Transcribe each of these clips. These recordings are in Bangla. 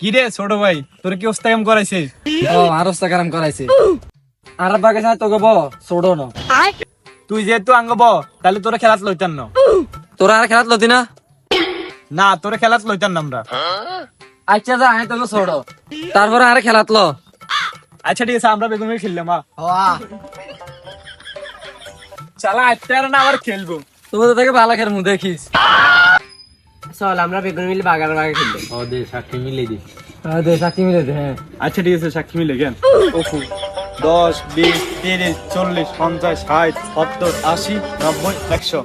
কি রে ছোট ভাই? তোর কি ওস্তাগাম করাইছে ও আরস্তা কারাম করাইছে আর বাগে সাথে তোকে বল ছোড়ো না। তুই যেহেতু আঙ্গ ব তাহলে তোরা খেলাত লইতাম না। তোরা আর খেলাত লতি না? না তোরা খেলাত লইতাম না আমরা। আচ্ছা যা আমি তোকে ছোড়ো তারপরে আর খেলাত লো। আচ্ছা ঠিক আছে আমরা বেগুন খেললাম মা চালা আজকে আর না আবার খেলব। তুমি থেকে ভালো মুখ দেখিস। চল আমরা বেগুন মিলে বাগান বাগে খেলব হ্যাঁ দে সাক্ষী মিলে দে। হ্যাঁ। আচ্ছা ঠিক আছে সাক্ষী মিলে ওকু দশ বিশ তিরিশ চল্লিশ পঞ্চাশ ষাট সত্তর আশি নব্বই একশো।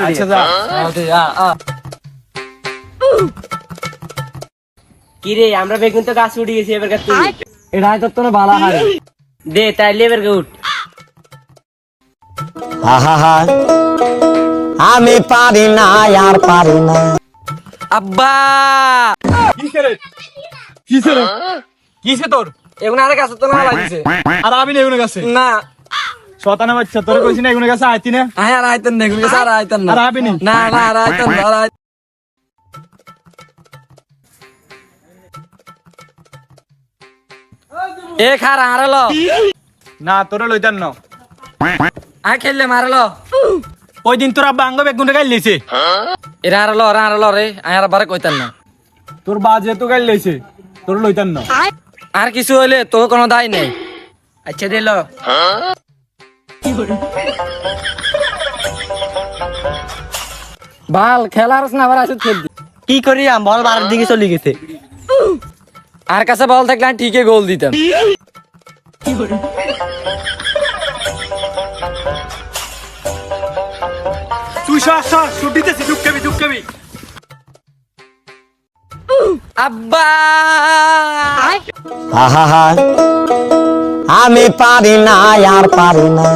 আচ্ছা যা। হ্যাঁ, দে, আ, আ। কি রে আমরা বেগুন তো গাছ উঠে গেছি এবার তুই? এটা হয়তো তোর ভালো হারে। দে তাইলে এবার উঠ। আহা আমি পারি না আর পারি না। আব্বা! কিসে রে কিসে তোর? এগুলো আর কাছে তো না লাগিছে। আর আমি না এগুলো কাছে? না। শতানা বাচ্চা তোর কইছি না এগুলো কাছে আইতি না? আয় আর আইতেন না এগুলো আর আইতেন না। আর আবি নি? না না আর আইতেন না আর এ খার আরলো না তোরা লইতাম না। আয় খেললে মারলো। ওই দিন তোর বেগুনটা গাইল এরা ওরা রে আর বারে কইতেন না। তোর বা যেহেতু গাইল লইছে তোর লইতাম না। আর কিছু হইলে তো কোনো দায় নেই। আচ্ছা দিল ভালো খেলার না আবার আসে কি করি বল বারের দিকে চলে গেছে। আর কাছে বল থাকলে আমি ঠিকই গোল দিতাম। তুই সর সর শুট দিতেছি দুঃখাবি দুঃখাবি আব্বা! আহা আমি পারি না আর পারি না।